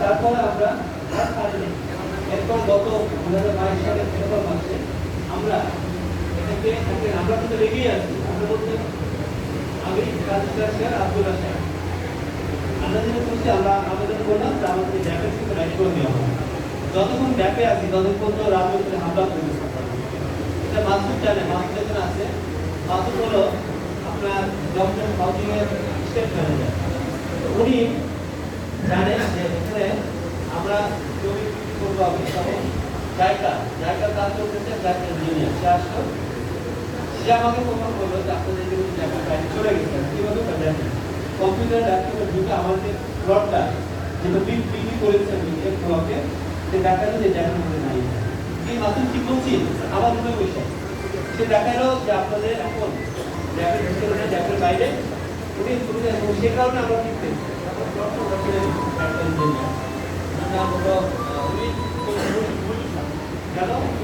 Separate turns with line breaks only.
তারপরে আমরা আর এরপর গত দু হাজার বাইশ সালের ফেব্রুয়ারি মাসে আমরা এটাকে আমরা কিন্তু লেগেই আছি। আমরা বলতে আমি কাজের আব্দুল রাশিয়া আমরা যেটা করছি আমরা আবেদন করলাম যে আমাদের ড্যাপের থেকে রাইট করে দেওয়া হবে। যতক্ষণ ড্যাপে আছি, ততক্ষণ পর্যন্ত রাজনীতিতে হামলা করতে এটা মাসুদ জানে, মাসুদ এখানে আছে। মাসুদ হলো আপনার ডক্টর হাউজিং স্টেট ম্যানেজার উনি জানেন যে এখানে আমরা জমি বিক্রি করব আমি তখন জায়গা জায়গা কাজ করতেছে জায়গা সে আসলো। সে আমাকে প্রমাণ করল যে আপনাদের জমি জায়গা প্রায় চলে গেছে কীভাবে দেখেন কম্পিউটার ল্যাপটপে ঢুকে আমাদের প্লটটা যেটা বিল বিক্রি করেছে এক ব্লকে সে দেখাল যে জায়গার মধ্যে নাই। এই মাত্র কি বলছি আমার মনে বসে। সে দেখাল যে আপনাদের এখন ল্যাবের ভিতরে না বাইরে। উনি সে কারণে আমরা কি Gracias.